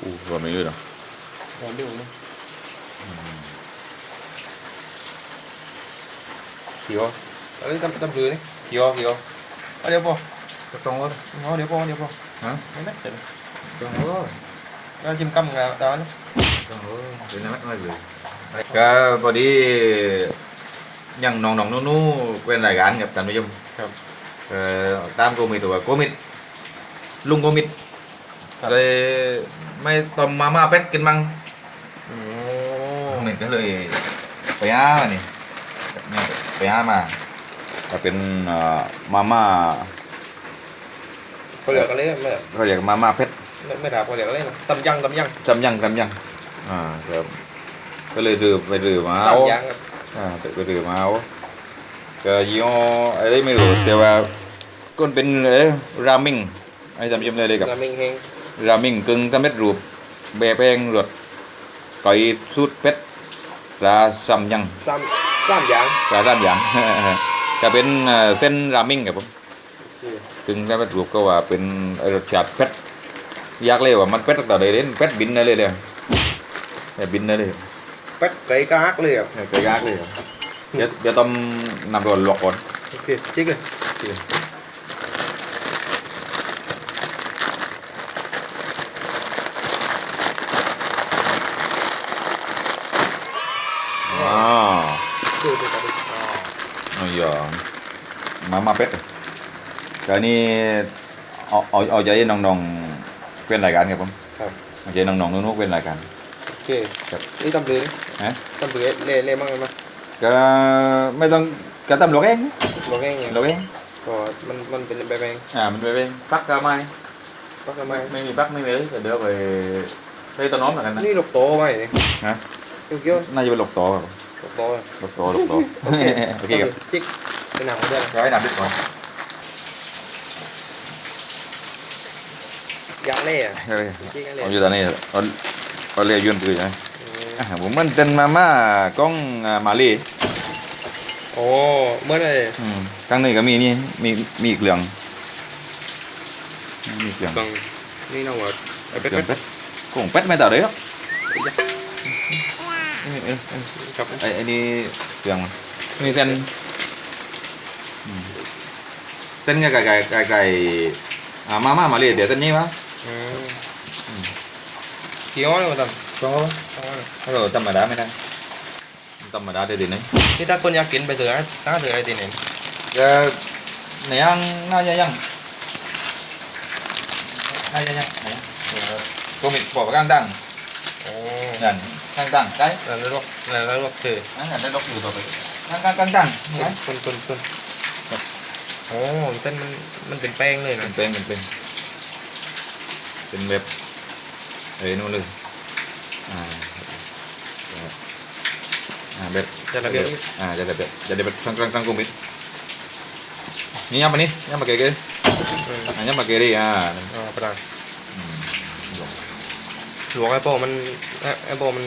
อู้ว่าไม่รู้เนาะลองดูนะเขียวอะไรทำทำซื้อนี่เขียวเขียวเอาเดี๋ยวพอก็ตรงแล้วเอาเดี๋ยวพอเดี๋ยวพอฮะไม่แม่เสร็จต กำงาดาวนะตรงแล้วเดี๋ยวนั้นไม่เลยก็พอดียังน้องๆนู้ๆเป็นรายการกับท่านผู้ชมครับเอ่อตามโกมิดตัวโกมิดลุงโกมิดครับเลยไม่ต้มมาม่าเป็ดกินมั้งโอ้โกมิดก็เลยไปหามานี่เนี่ยไปหามาก็เป็นเอ่อมาม่าเขาเรียกอะไรไม่เขาเรียกมาม่าเป็ดไม่ไม่ถามเขาเรียกอะไรนะตำยังตำยังจำยังจำยังอ่าครับก็เลยดื้อไปดื้อมาเอาตำยังครับอ่าไปไปดื้อมาเอาก็ยี่ห้ออะไรไม่รู้แต่ว่าก็เป็นเอ้รามิงไอ้จำจำเลยเลยกับราเมงเฮง รามิงกึ่งสำเร็จรูปแบบแป้งรสไก่สูตรเป็ดปลาซัมยังสามสามอย่างปลาสามอย่างก็เป็นเอ่อเส้นรามิงครับผมโอเคกึ่งสำเร็จรูปก็ว่าเป็นรสชาติเป็ดอยากเลยว่ามันเป็ดตั้งแต่เด่นเป็ดบินได้เลยเลยเป็ดบินได้เลยเป็ดไก่กะฮักเลยครับเกยยากเลยเหรอเดี๋ยวเดี๋ยวต้มน้ำร้อนลวกก่อนโอเคจิ๊กเลย อ๋อ ดูดูดูอ๋อ นี่อย่าง มามาเป็ดก็นี่เอาเอาเอาใจน้องๆเป็นรายการครับผมครับเอาใจน้องๆนุ๊กๆเป็นรายการโอเคครับนี่ตำซื้อนี่ฮะตำซื้อเล่เล่มั่งไหมมั้งก็ไม่ต้องก็ตำลวกเองลงเองไงลวกเองก็มันมันเป็นแบบเองอ่ามันไปเป็นปักก็ไม่ปักทำไมไม่มีปักไม่มีเลยแต่เดี๋ยวไปไปต้นน้อมเหมือนกันนะนี่ลูกโตไว้นี่ฮะเกี่ยวเกี่ยวน่าจะเป็นหลกโตครับลูกโตเลยหลกโตหลกโตโอเคโอเคครับจิ๊ก เป็นหนังมาด้วยร้อยน้ำดิบก่อนยางเล่อะ เฮ้ยจิ๊กยางเล่เอาอยู่ตอนนี้เอาเอาเรียกยืนปืนใช่ไหมอืมอะผมมันเป็นมาม่ากล้องอ่ามาลีโอ้เมื่อไหร่อืมข้างในก็มีนี่มีมีอีกเหลืองมีอีกเหลืองบังนี่น้องว่าไอ้เป็ดเหลืองเป็ดเป็ดกุ้งเป็ดไม่ต่อเลยครับเอ้ยเอ้ยเอ้ยครับไอ้ไอ้นี่เหลืองมีเส้นอืมเส้น กับไก่ไก่ไก่ไก่อ่ามาม่ามาลีเดี๋ยวเส้นนี้วะอืมอืมเกี่ยวเลยมาทก็ำถ้าเราธรรมดาไม่ได้ธรรมดาได้ดีนะนี่ถ้าคนอยากกิ โอ้นั่นก้างดังได้นั่นแล้วลูกนั่นแล้วลูกคือนั่นได้ลกอยู่ต่อไปก้างก้างก้างดังนี่ไงคนคนคนโอ้เต้นมันมันเป็นแป้งเลยเป็นะนเป็นเป็นเป็นเป็นแบบเอ้ยนู่นเลยอ่าอ่าแบบจะระเบียบอ่าจะแบบจะแบบกลางกลางกลางกุมิดนี่ยังปะนี่ยังปะเก๋เก๋อืมอ่ายังปะเก๋ดิอ่าอ๋อประดาอืมหลวงไอ้โปมันไอ้ไอ้โปมัน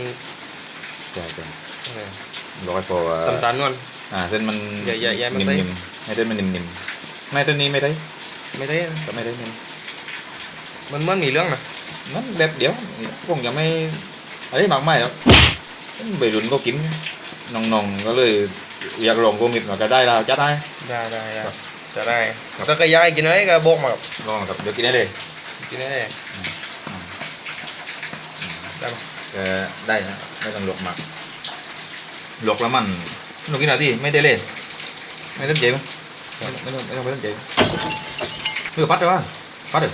ใช่ใช่เออบอกให้พอว่าตำตาลนวลอ่าเส้นมันอย่าอย่าอย่ามันนิ่ใส่มๆให้เส้นมันนิ่มๆ ไม่เส้นนี้ไม่ได้ไม่ได้ก็ไม่ได้นิ่มมันมันมีเรื่องนะมันแบบเดี๋ยวคงจะไม่อะไรมากมายหรอกไปรุ่นก็กินน้องๆก็เลยอยากลองโกมิดมาก็ได้แล้วจัดได้ได้ได้ได้ครับจะได้ครับก็กระยายกินอะไรก็บอกมาลองครับเดี๋ยวกินได้เลยกินได้เลยได้ไหมก็ได้นะไม่ต้องลวกมากลวกแล้วมันลวกกี่นาทีไม่ได้เลยไม่ต้องเจ็บไม่ต้องไม่ต้องไม่ต้องเจ็บเออปัดเลย วะปัดเลย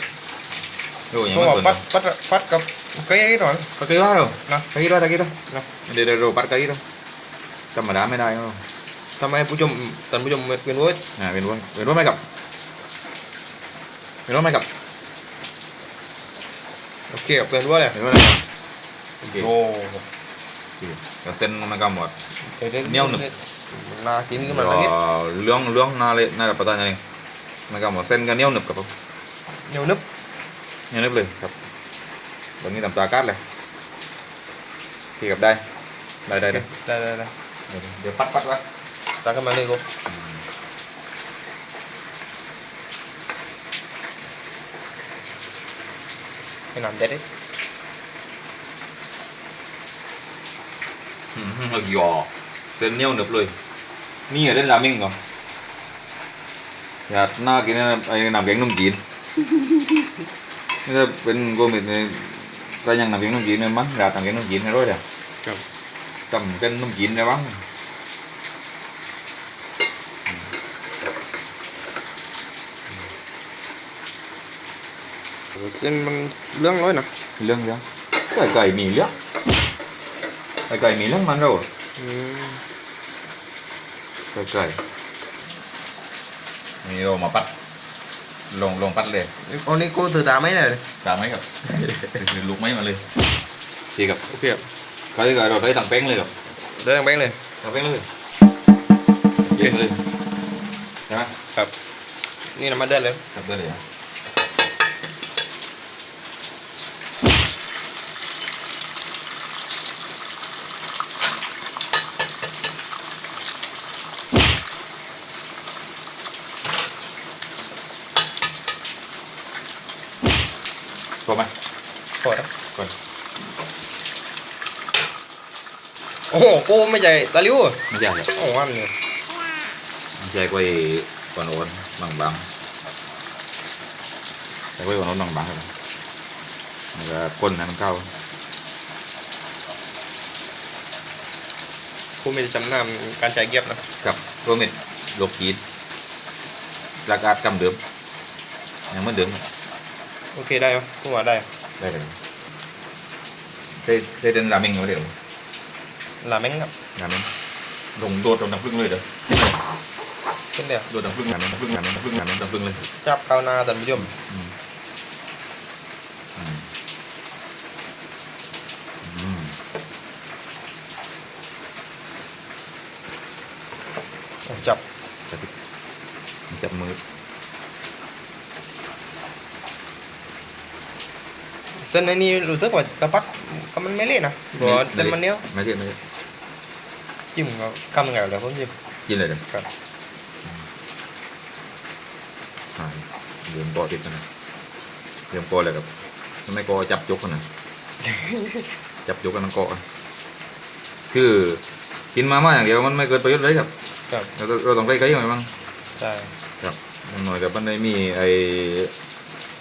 โอ้ยยังเพราะไม่ว่าเปิดปัดปัดปัดกับกระยายหน่อยปัดกี่รอบแล้วนะปัดกี่รอบตะกี้แล้วนะเดี๋ยวเดี๋ยวเ na kini man langit luang luang na le na dapat tanya ni nagamo sen cái niyaw nup ka po niyaw nup đấy, hừ hừ hừ, วันนี้ทำตากัดเลยทีกับได้ได้ได้ได้ได้ได้เดี๋ยวปัดปัดไว้ตาขึ้นมาเลยกูให้น้ำเด็ดดิอืมหยอก เส้นเหนียวหนึบเลยนี่เหรอเล่นราเมงก่อนอยากน่ากินนะไอ้น้ำแกงนมจีนนี่ถ้าเป็นโกมิดเนี่ยก็ยังน้ำแกงนมจีนเนี่ยมั้งราดน้ำแกงนมจีนให้ร้อยเดียวครับจำเป็นนมจีนได้บ้างเส้นมันเรื่องร้อยนะเรื่องเรื่องไก่ไก่มีเรื่องไก่ไก่มีเรื่องมัน đâu อืม ไก่ไก่นี่เรามาปัด ลงลงปัดเลยอันนี้กูถือตามไหมเนี่ยตามไหมครับคือลุกไหมมาเลยทีกับโอเคครับ cái cái rồi thấy thằng bén lên rồi เดินแบงค์เลย thằng bén lên Dẹp lên Thấy không? นี่น้ำมันเดือดเลย Tập lên để Có mày พอแล้ว Còn โอ้โหกูไม่ใช่ตะลิ้ว Nó dài rồi โอ้โหอันนี้ Nó dài quay còn ổn bằng bằng Chạy quay còn ổn bằng bằng rồi Rồi quân này nó cao กูไม่ได้จำนามการใช้เก็บนะกับโรเมดโลกีดราคากำเดิมยังเหมือนเดิมโอเคได้ไหมกูว่าได้ได้เลยเคยเคยเดินราเมงมาเดี๋ยว ลาแมงครับราเมงลงโดดลงน้ำพึ่งเลยเด้อขึ้นเดียวโดดน้ำพึ่งราเมงน้ำพึ่งราเมงน้ำพึ่งราเมงน้ำพึ่งเลยจับเข้าหน้าท่านผู้ชมอืมอืมอืมจับจับจับมือเส้นไอ้นี่รู้สึกว่ากระปักก็มันไม่เละนะบอกว่าเส้นมันเนี้ยวไม่ใช่ไม่ใช่ จิ้มก็กำไงเดี๋ยวผมจิ้มกินเลยเด้อครับอ่าเดือนปอติดกันนะเดือนปอเลยครับทำไมกอจับยกกันนะจับยกกันทั้งเกาะอะคือกินมาม่าอย่างเดียวมันไม่เกิดประโยชน์เลยครับครับเราเราต้องใช้ไก่หน่อยมั้งใช่ครับอย่างหน่อยกับมันได้มีไอ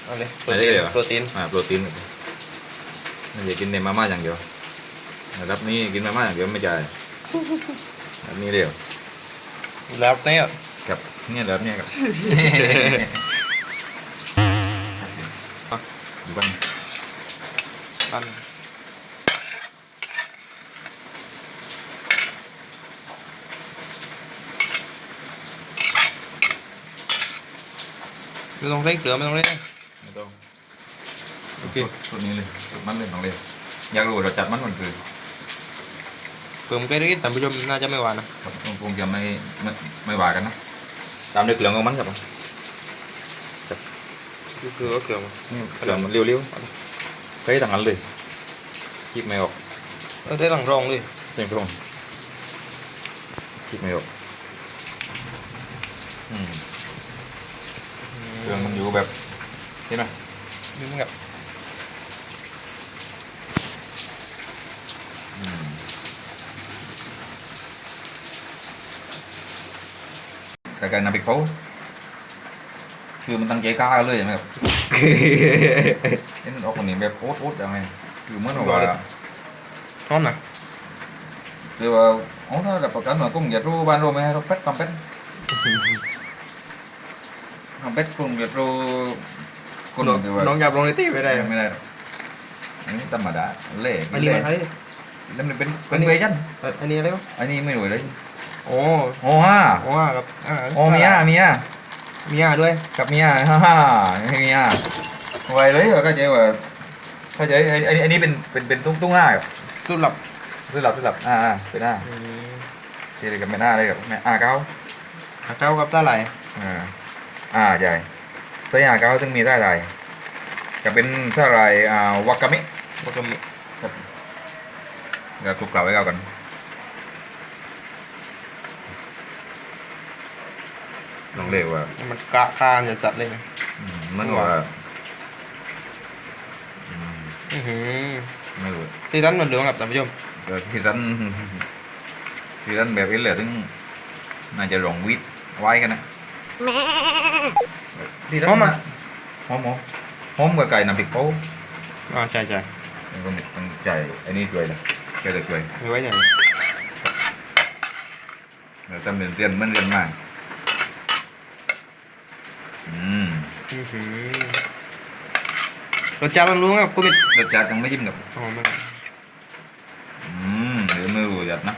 เอะไรอะไรเอ่ยโปรตีนอ่าโปรตีนไม่ใช่กินในมาม่าอย่างเดียวระดับนี้กินมาม่าอย่างเดียวไม่ใช่ระดับนี้เดียวแล้วเนี่ยครับเนี่ยระดับเนี้ยครับดูบ้างปั้นไม่ต้องใส่เกลือไม่ต้องเล่นไม่ต้องโอเคตัวนี้เลยสูตรมันเลยต้องเลยอยากรู้เราจัดมันมันคือ เพิ่มแค่นี้ท่านผู้ชมน่าจะไม่หวานนะครับคงจะไม่ไม่ไม่ว่ากันนะตามด้วยเกลือของมันครับคือเกลือก็เกลือมานี่เกลือมันเร็วๆใช้ทางนั้นเลยคิดไม่ออกเออใส่ถังรองเลยเต็มตรงคิดไม่ออกอืมเครื่องมันอยู่แบบเห็นไหมนี่มันกับอื แต่การนำไปเขาคือมันตั้งใจกล้าเลยใช่ไหมครับนี่มันออกมานี่แบบโอ๊ตโอ๊ตยังไงคือเหมื่อนว่าหอมนะคือว่าโอ้ถ้าดับประกันหน่อยก็อยากรู้บ้านรู้ไหมเราเป็ดทำเป็ดทำเป็ดก็อยากรู้คนน้องที่ว่าน้องอยากลงในตีไม่ได้ไม่ได้หรอกอันนี้ธรรมดาเล่อันนี้มันใช้แล้วมันเป็นเป็นเวยันเอ่ออันนี้อะไรวะอันนี้ไม่รู้เลย โอ้โอ้ฮ่าโอ้ครับาโอ้เมียเมียเมียด้วยกับเมียฮ่าฮ่าเมียไวเลยก็เจ๊ว่าเข้าใจอันนี้อันนี้เป็นเป็นเป็นตุ้งตุ้งหน้าครับสุดหลับสลับสลับอ่าอ่าเป็นหน้าเจ๊เลยกับแม่หน้าเลยกับแม่อ่าเก้าเจ้ากับตาไหลอ่าอ่าใช่ไส้อาเก้าซึ่งมีได้ไรจะเป็นสาหร่ายอ่าวากามิวากามิเดี๋ยวคลุกเคล้าไว้ก่อน ลองเรียกว่า มันกะกานจะจัดเลยนะอืมมันว่าอืมอื้อหือไม่รู้ที่ร้านมันเหลืองครับท่านผู้ชมแต่ที่ฉันคือท่านแบบนี้เลยถึงน่าจะรองวิทย์ไว้กันนะที่หอมอะหอมหอมหอมกับไก่น้ำพริกเผาอ๋อใช่ใช่มันก็มันใจอันนี้ช่วยนะช่วยเลยช่วยไม่ไว้อย่างเราทำเรียนเรียนมันเรียนมากอืม อื้อหือ รสชาติมันรู้ครับกูมิดรสชาติยังไม่จิ้มกับหอมมากอืมเดี๋ยวมือรู้จัดนะ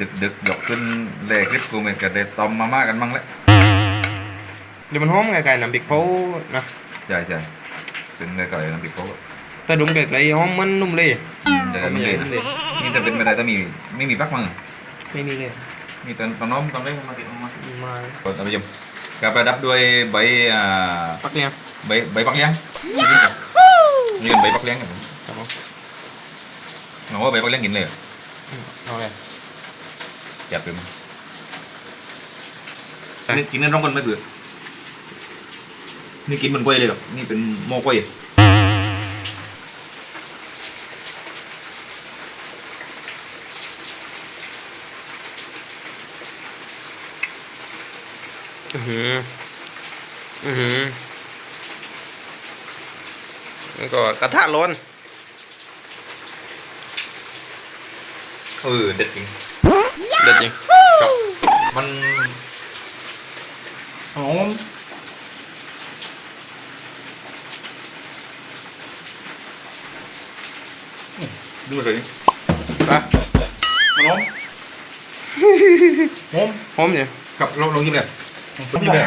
ดึกดึกๆยกขึ้นเลคลิปกูเหมือนกับได้ตอมมาม่ากันบ้างแล้วเดี๋ยวมันหอมไงไก่น้ำพริกเผานะใช่ใช่เป็นไก่ไก่น้ำพริกเผาถ้าดุมเด็กไรหอมมันนุ่มเลยอืมแต่หอมไม่ใหใหญ่ญ่นุ่มเลยนี่แต่เป็นไม่ได้ต้องมีไม่มีปักมั้งไม่มีเลยมีแต่ตอนน้อมตอนเล็กมาติดออกมามาก็ท่านผู้ชม การประดับด้วยใบอ่าปักเนี่ยใบใบปักเลี้ยงนี่ครับนี่เป็นใบปักเลี้ยงครับผมครับผมน้องว่าใบปักเลี้ยงกินเลยเหรออืมเอาเลยจับไปมั้ยนี่กินนั่นร้องกันไม่เบื่อนี่กินมันกล้วยเลยครับนี่เป็นโม่กล้วย อือหือ อือหือแล้วก็กระทะร้อนเออเด็ดจริง เด็ดจริงครับมันหอมอืมดูเลยนี่ไปมันหอมหอมหอมเนี่ยครับลองลองยิ้มเลย ยิ้มเลย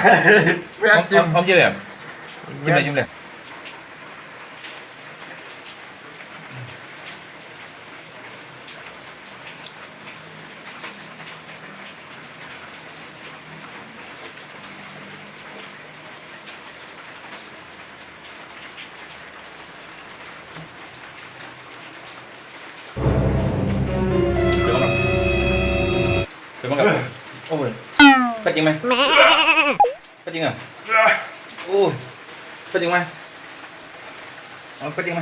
ไม่อยากจิ้มหอมยิ้มเลยยิ้มเลยยิ้มเลย จริงไหมเป็ดจริงเหรอโอ้ยเป็ดจริงไหมเอาเป็ดจริงไหม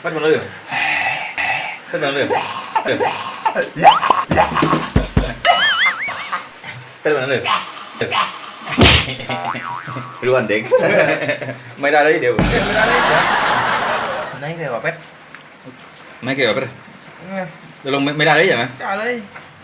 เป็ดหมดเลยเหรอเป็ดหมดเลยเหรอเดี๋ยวเป็ดหมดเลยเหรอเดี๋ยวรู้อันเด็กไม่ได้เลยเดี๋ยวไม่ได้เลยจ้ะไหนเดี๋ยวเป็ดไม่เกี่ยวกับเป็ดเดี๋ยวลงไม่ไม่ได้เลยใช่ไหมจ้าเลยอย่าเฮ้เก่งยิบกบกลัวเลยมันหลบเป็ดมาแล้วไอ้ย่ายิบยิบแต่เป็นเวยันนะเป็นเวยันไม่ได้เป็นเวยั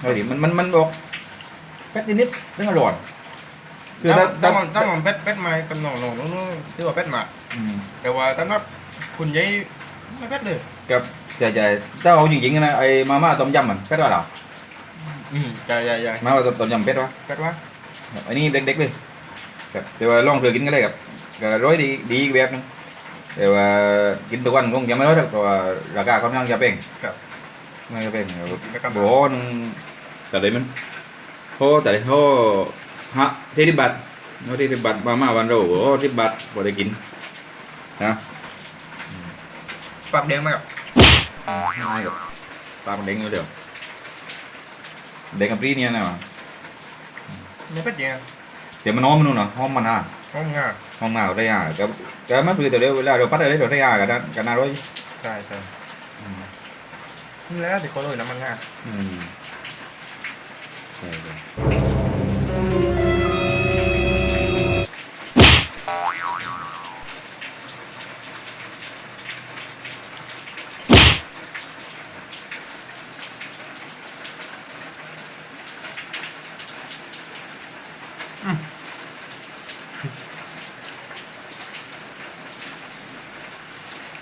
เออมันร้อยนะเดี๋ยวอืมร้อยร้อยดีคือนานๆหรือกินที่แก่ใดร้อยดีมันมันมันบอกเป็ดนิดๆเรื่องอร่อยคือถ้าตั้ถ้างตั้งมันเป็ดเป็ดไม้กันหน่องหน่องนู้นที่ว่าเป็ดหมาอืมแต่ว่าตั้งนับคุณยัยไม่เป็ดเลยกับใช่ใช่ถ้าเอาจริงๆนะไอ้มาม่าต้มยำมันเป็ดว่าเราอืมใหญ่ใหญ่ใหญ่มาม่าต้มยำเป็ดวะเป็ดวะอันนี้เด็กๆเลยครับแต่ว่าลองเธอกินก็ได้ครับก็ร้อยดีดีอีกแบบนึงแต่ว่ากินทุกวันคงจะไม่ร้อยหรอกเพราะว่าราคาค่อนข้างจะแพง ไม่จะแพงครับแล้วก็โอ้นึงแต่ได้มันโอ้แต่ได้โอ้ฮะที่ที่บัตรโอ้ที่ที่บัตรมาม่าวันโรโอ้ที่บัตรพอได้กินนะปากแดงมากง่ายกับปลามันเด้งอยู่เดียวเด็กกับพี่เนี่ยนะไม่เป็ดยังเดี๋ยวมันน้อมมันนู่นน่ะห้อมมันอะห้องงาห้อง nào đây à cái cái mắt bây giờ đây là rồi bắt ở đây rồi đây à cái cái nào đấy ใช่ใช่นี่แล้วแต่เขาเลยน้ำมัน งา ừ. Rồi, rồi.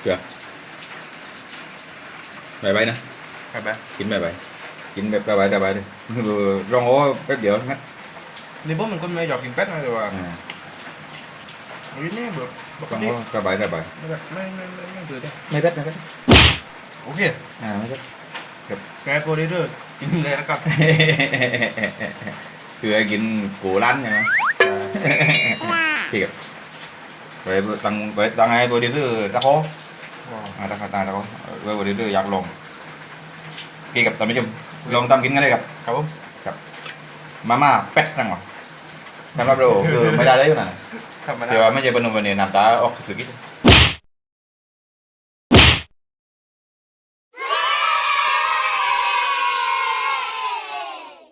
Chưa? Bye bye nè. ไปไปกินแบบไหนกินแบบสบายสบายเลยรองโอ้แป๊บเดียวงั้นนี่พวกมันก็ไม่อยากกินเป็ดนะแต่ว่าอ่าอันนี้แบบปกรองติโอ้สบายสบายไม่แบบไม่ไม่ไม่ไม่ถือได้ไม่เผ็ดไม่เผ็ดโอเคอ่าไม่เผ็ดสแกโปรดิวเซอร์กินเลยนะครับคือไอ้กินกูร้านใช่ไหมพี่ครับไปตังไปตังไอ้โปรดิวเซอร์ตะโคว้าวอ่าตะโคตาตะโคเว้ยโปรดิวเซอร์อยากลอง พี่กับท่านผู้ชมลองทำกินกันเลยครับครับผมมาม่าเป็ดนั่งวะสำหรับเราคือไม่ได้เลยอยู่นั่นน่ะธรรมดาแต่ว่าไม่ใช่ปนุมวันนี้น้ำตาออกสุดกิด